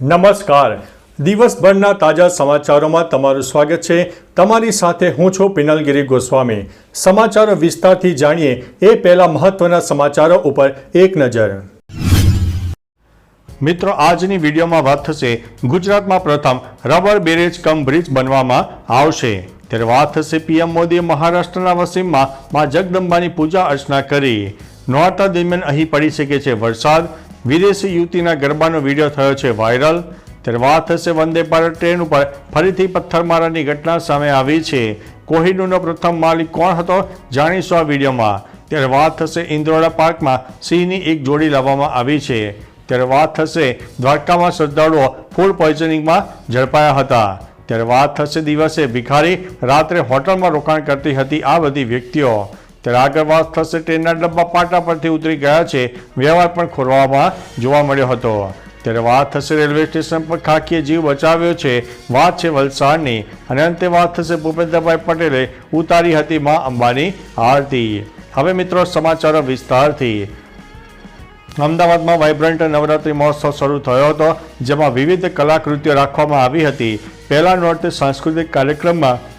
નમસ્કાર. દિવસભરના તાજા સમાચારોમાં તમારું સ્વાગત છે. તમારી સાથે હું છું પિનલગીરી ગોસ્વામી. સમાચારો વિસ્તારથી જાણીએ એ પહેલા મહત્વના સમાચારો ઉપર એક નજર. મિત્રો, આજની વિડીયોમાં વાત થશે ગુજરાતમાં પ્રથમ રબર બેરેજ કમ બ્રિજ બનવામાં આવશે. ત્યારે વાત થશે પીએમ મોદીએ મહારાષ્ટ્રના વસીમમાં મા જગદંબાની પૂજા અર્ચના કરી. નોરતા દરમિયાન અહીં પડી શકે છે વરસાદ. વિદેશી યુવતીના ગરબાનો વીડિયો થયો છે વાયરલ. ત્યારે વાત થશે વંદે ભારત ટ્રેન ઉપર ફરીથી પથ્થરમારાની ઘટના સામે આવી છે. કોહિનૂરનો પ્રથમ માલિક કોણ હતો જાણીશું આ વિડીયોમાં. ત્યારે વાત થશે ઇન્દ્રોડા પાર્કમાં સિંહની એક જોડી લાવવામાં આવી છે. ત્યારે વાત થશે દ્વારકામાં શ્રદ્ધાળુઓ ફૂડ પોઈઝનિંગમાં ઝડપાયા હતા. ત્યારે વાત થશે દિવસે ભિખારી રાત્રે હોટલમાં રોકાણ કરતી હતી આ બધી વ્યક્તિઓ. ત્યારે આગળ વાત થશે ટ્રેનના ડબ્બા પાટા પરથી ઉતરી ગયા છે. વ્યવહાર પણ ખોરવામાં જોવા મળ્યો હતો. ત્યારે વાત થશે રેલવે સ્ટેશન પર ખાખીએ જીવ બચાવ્યો છે. વાત છે વલસાડની. અને અંતે વાત થશે ભૂપેન્દ્રભાઈ પટેલે ઉતારી હતી મા અંબાની આરતી. હવે મિત્રો સમાચારો વિસ્તારથી. અમદાવાદમાં વાઇબ્રન્ટ નવરાત્રિ મહોત્સવ શરૂ થયો હતો, જેમાં વિવિધ કલાકૃતિઓ રાખવામાં આવી હતી. પહેલા નોર્તે સાંસ્કૃતિક કાર્યક્રમમાં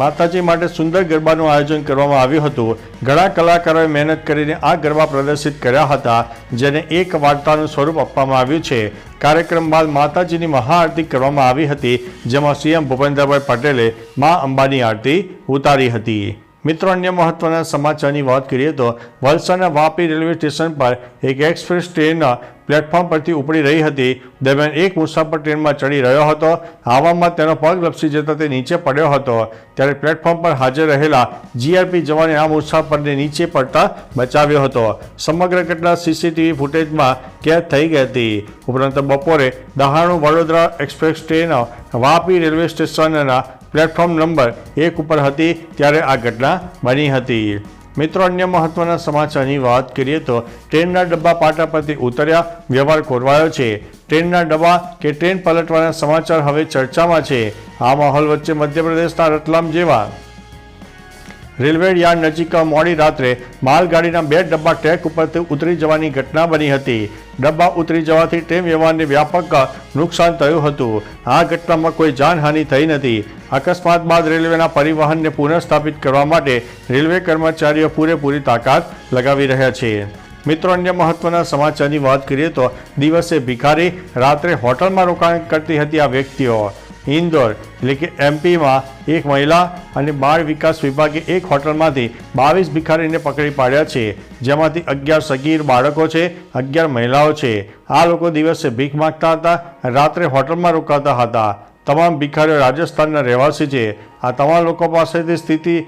માતાજી માટે સુંદર ગરબાનું આયોજન કરવામાં આવ્યું હતું. ઘણા કલાકારોએ મહેનત કરીને આ ગરબા પ્રદર્શિત કર્યા હતા, જેને એક વાર્તાનું સ્વરૂપ આપવામાં આવ્યું છે. કાર્યક્રમ બાદ માતાજીની મહાઆરતી કરવામાં આવી હતી, જેમાં સીએમ ભૂપેન્દ્રભાઈ પટેલે મા અંબાની આરતી ઉતારી હતી. મિત્રો, અન્ય મહત્વના સમાચારની વાત કરીએ તો વલસાડના વાપી રેલવે સ્ટેશન પર એક એક્સપ્રેસ ટ્રેન પ્લેટફોર્મ પરથી ઉપડી રહી હતી. દરમિયાન એક મુસાફર ટ્રેનમાં ચડી રહ્યો હતો. આવામાં તેનો પગ લપસી જતા તે નીચે પડ્યો હતો. ત્યારે પ્લેટફોર્મ પર હાજર રહેલા જીઆરપી જવાને આ મુસાફરને નીચે પડતા બચાવ્યો હતો. સમગ્ર ઘટના સીસીટીવી ફૂટેજમાં કેદ થઈ ગઈ હતી. ઉપરાંત બપોરે Dahanu Vadodara express train, Vapi railway સ્ટેશનના પ્લેટફોર્મ નંબર એક ઉપર હતી ત્યારે આ ઘટના બની હતી. મિત્રો, અન્ય મહત્વના સમાચારની વાત કરીએ તો ટ્રેનના ડબ્બા પાટા પરથી ઉતર્યા, વ્યવહાર ખોરવાયો છે. ટ્રેનના ડબ્બા કે ટ્રેન પલટવાના સમાચાર હવે ચર્ચામાં છે. આ માહોલ વચ્ચે મધ્યપ્રદેશના રતલામ જેવા રેલવે યાર્ડ નજીક મોડી રાત્રે માલગાડીના બે ડબ્બા ટ્રેક ઉપરથી ઉતરી જવાની ઘટના બની હતી. ડબ્બા ઉતરી જવાથી ટ્રેન વ્યવહારને વ્યાપક નુકસાન થયું હતું. આ ઘટનામાં કોઈ જાનહાનિ થઈ નથી. અકસ્માત બાદ રેલવેના પરિવહનને પુનઃસ્થાપિત કરવા માટે રેલવે કર્મચારીઓ પૂરેપૂરી તાકાત લગાવી રહ્યા છે. મિત્રો, અન્ય મહત્વના સમાચારની વાત કરીએ તો દિવસે ભિખારી રાત્રે હોટલમાં રોકાણ કરતી હતી આ વ્યક્તિઓ. ઇન્દોર, એટલે કે એમપીમાં એક મહિલા અને બાળ વિકાસ વિભાગે એક હોટલમાંથી બાવીસ ભિખારીને પકડી પાડ્યા છે. જેમાંથી અગિયાર સગીર બાળકો છે, અગિયાર મહિલાઓ છે. આ લોકો દિવસે ભીખ માગતા હતા, રાત્રે હોટલમાં રોકાતા હતા. તમામ ભિખારીઓ રાજસ્થાનના રહેવાસી છે. આ તમામ લોકો પાસેથી સ્થિતિ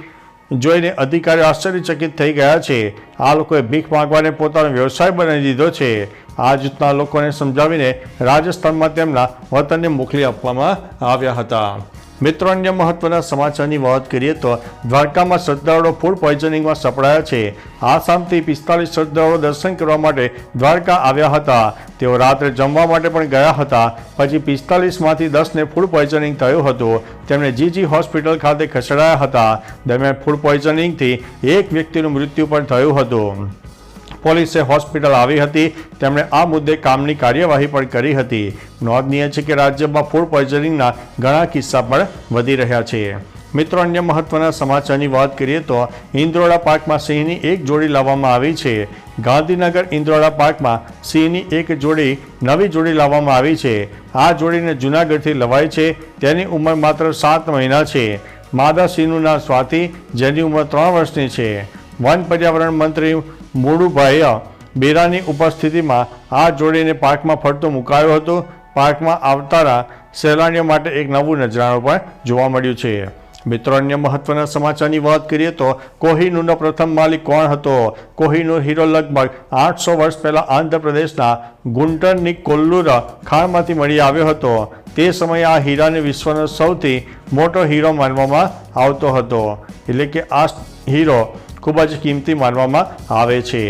જોઈને અધિકારીઓ આશ્ચર્યચકિત થઈ ગયા છે. આ લોકોએ ભીખ માગવાને પોતાનો વ્યવસાય બનાવી દીધો છે. આ જૂથના લોકોને સમજાવીને રાજસ્થાનમાં તેમના વતનને મોકલી આપવામાં આવ્યા હતા. મિત્રો, અન્ય મહત્વના સમાચારની વાત કરીએ તો દ્વારકામાં શ્રદ્ધાળુઓ ફૂડ પોઈઝનિંગમાં સપડાયા છે. આસામથી પિસ્તાલીસ શ્રદ્ધાળુઓ દર્શન કરવા માટે દ્વારકા આવ્યા હતા. તેઓ રાત્રે જમવા માટે પણ ગયા હતા. પછી પિસ્તાલીસમાંથી દસને ફૂડ પોઈઝનિંગ થયું હતું. તેમણે જીજી હોસ્પિટલ ખાતે ખસેડાયા હતા. દરમિયાન ફૂડ પોઈઝનિંગથી એક વ્યક્તિનું મૃત્યુ પણ થયું હતું. પોલીસે હોસ્પિટલ આવી હતી. તેમણે આ મુદ્દે કામની કાર્યવાહી પણ કરી હતી. નોંધનીય છે કે રાજ્યમાં ફૂડ પોઈઝનિંગના ઘણા કિસ્સા પણ વધી રહ્યા છે. મિત્રો, અન્ય મહત્વના સમાચારની વાત કરીએ તો ઇન્દ્રોડા પાર્કમાં સિંહની એક જોડી લાવવામાં આવી છે. ગાંધીનગર ઇન્દ્રોડા પાર્કમાં સિંહની એક જોડી નવી જોડી લાવવામાં આવી છે. આ જોડીને જૂનાગઢથી લવાઈ છે. તેની ઉંમર માત્ર સાત મહિના છે. માદા સિંહનું નામ સ્વાતિ, જેની ઉંમર ત્રણ વર્ષની છે. વન પર્યાવરણ મંત્રી મોડુભાઈ બેરાની ઉપસ્થિતિમાં આ જોડીને પાર્કમાં ફરતો મુકાયો હતો. પાર્કમાં આવતારા સહેલાણીઓ માટે એક નવું નજરાણું પણ જોવા મળ્યું છે. મિત્રો, અન્ય મહત્વના સમાચારની વાત કરીએ તો કોહિનૂરનો પ્રથમ માલિક કોણ હતો? કોહિનૂર હીરો લગભગ આઠસો વર્ષ પહેલાં આંધ્રપ્રદેશના ગુંટરની કોલ્લુર ખાણમાંથી મળી આવ્યો હતો. તે સમયે આ હીરાને વિશ્વનો સૌથી મોટો હીરો માનવામાં આવતો હતો. એટલે કે આ હીરો ખૂબ જ કિંમતી માનવામાં આવે છે.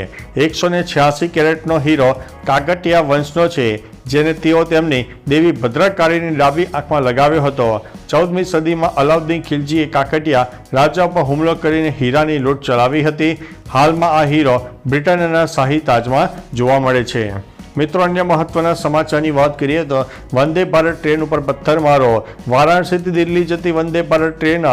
એકસો ને છ્યાસી કેરેટનો હીરો કાગટિયા વંશનો છે, જેને તેઓ તેમની દેવી ભદ્રકાળીની ડાબી આંખમાં લગાવ્યો હતો. ચૌદમી સદીમાં અલાઉદ્દીન ખિલજીએ કાકટિયા રાજા પર હુમલો કરીને હીરાની લૂંટ ચલાવી હતી. હાલમાં આ હીરો બ્રિટનના શાહી તાજમાં જોવા મળે છે. મિત્રો, અન્ય મહત્વના સમાચારની વાત કરીએ તો વંદે ભારત ટ્રેન ઉપર પથ્થરમારો. વારાણસીથી દિલ્હી જતી Vande Bharat train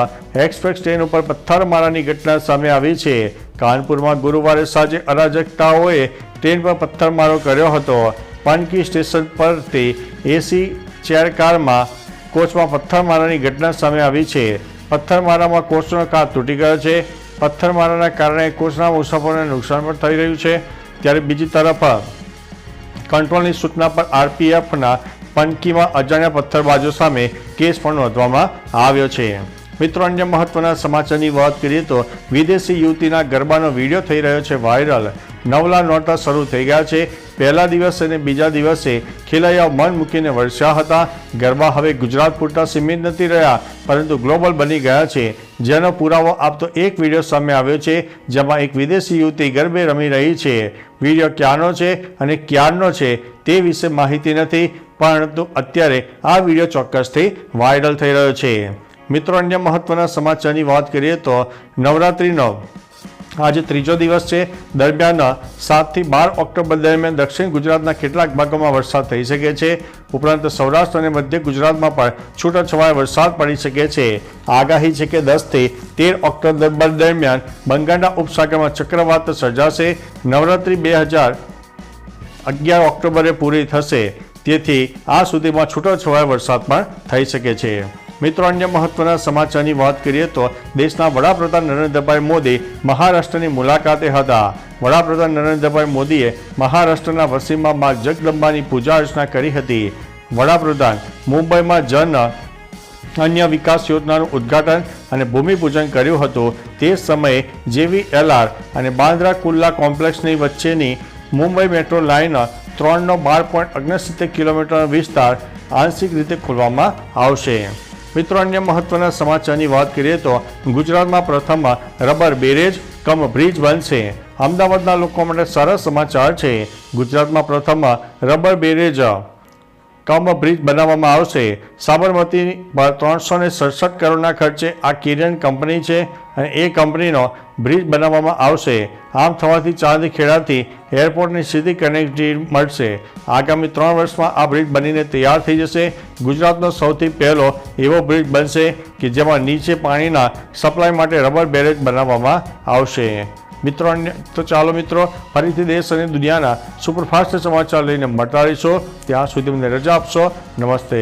express train ઉપર પથ્થરમારાની ઘટના સામે આવી છે. કાનપુરમાં ગુરુવારે સાંજે અરાજકતાઓએ ટ્રેન પર પથ્થરમારો કર્યો હતો. પાનકી સ્ટેશન પરથી એસી ચેર કારમાં કોચમાં પથ્થરમારાની ઘટના સામે આવી છે. પથ્થરમારામાં કોચનો કાચ તૂટી ગયો છે. પથ્થરમારાના કારણે કોચના મુસાફરોને નુકસાન પણ થઈ રહ્યું છે. ત્યારે બીજી તરફ કંટ્રોલની સૂચના પર આરપીએફના પનકીમાં અજાણ્યા પથ્થરબાજો સામે કેસ પણ નોંધવામાં આવ્યો છે. મિત્રો, અન્ય મહત્વના સમાચારની વાત કરીએ તો વિદેશી યુવતીના ગરબાનો વીડિયો થઈ રહ્યો છે વાયરલ. નવલા નોરતા શરૂ થઈ ગયા છે. પહેલા દિવસે અને બીજા દિવસે ખેલૈયાઓ મન મૂકીને વરસ્યા હતા. ગરબા હવે ગુજરાત પૂરતા સીમિત નથી રહ્યા, પરંતુ ગ્લોબલ બની ગયા છે. જેનો પુરાવો આપતો એક વીડિયો સામે આવ્યો છે, જેમાં એક વિદેશી યુવતી ગરબે રમી રહી છે. વીડિયો ક્યાંનો છે અને ક્યારનો છે તે વિશે માહિતી નથી, પરંતુ અત્યારે આ વીડિયો ચોક્કસથી વાયરલ થઈ રહ્યો છે. મિત્રો, અન્ય મહત્વના સમાચારની વાત કરીએ તો નવરાત્રિનો આજે ત્રીજો દિવસ છે. દરમિયાન સાતથી બાર ઓક્ટોબર દરમિયાન દક્ષિણ ગુજરાતના કેટલાક ભાગોમાં વરસાદ થઈ શકે છે. ઉપરાંત સૌરાષ્ટ્ર અને મધ્ય ગુજરાતમાં પણ છૂટાછવાયા વરસાદ પડી શકે છે. આગાહી છે કે દસથી તેર ઓક્ટોબર દરમિયાન બંગાળના ઉપસાગરમાં ચક્રવાત સર્જાશે. નવરાત્રિ બે હજાર અગિયાર ઓક્ટોબરે પૂરી થશે. તેથી આ સુધીમાં છૂટાછવાયા વરસાદ પણ થઈ શકે છે. મિત્રો, અન્ય મહત્વના સમાચારની વાત કરીએ તો દેશના વડાપ્રધાન નરેન્દ્રભાઈ મોદી મહારાષ્ટ્રની મુલાકાતે હતા. વડાપ્રધાન નરેન્દ્રભાઈ મોદીએ મહારાષ્ટ્રના વસીમાં મા જગદંબાની પૂજા અર્ચના કરી હતી. વડાપ્રધાન મુંબઈમાં જન અન્ય વિકાસ યોજનાનું ઉદ્ઘાટન અને ભૂમિપૂજન કર્યું હતું. તે સમયે જેવી એલઆર અને બાંદ્રા કુલ્લા કોમ્પ્લેક્સની વચ્ચેની મુંબઈ મેટ્રો લાઇન ત્રણનો બાર પોઈન્ટ ઓગણસિત્તેર કિલોમીટરનો વિસ્તાર આંશિક રીતે ખોલવામાં આવશે. મિત્રો, અન્ય મહત્વના સમાચારની વાત કરીએ તો ગુજરાતમાં પ્રથમ રબર બેરેજ, કમ બ્રિજ બનશે. અમદાવાદના લોકો માટે સારા સમાચાર છે. ગુજરાતમાં પ્રથમ રબર બેરેજ કમ બ્રિજ બનાવવામાં આવશે. સાબરમતી પર ત્રણસો ને સડસઠ કરોડના ખર્ચે આ કિરણ કંપની છે અને એ કંપનીનો બ્રિજ બનાવવામાં આવશે. આમ થવાથી ચાંદી ખેડાથી એરપોર્ટની સીધી કનેક્ટિવિટી મળશે. આગામી ત્રણ વર્ષમાં આ બ્રિજ બનીને તૈયાર થઈ જશે. ગુજરાતનો સૌથી પહેલો એવો બ્રિજ બનશે કે જેમાં નીચે પાણીના સપ્લાય માટે રબર બેરેજ બનાવવામાં આવશે. મિત્રો તો ચાલો મિત્રો, ફરીથી દેશ અને દુનિયાના સુપરફાસ્ટ સમાચાર લઈને મળતા રહીશો. ત્યાં સુધી મને રજા આપશો. નમસ્તે.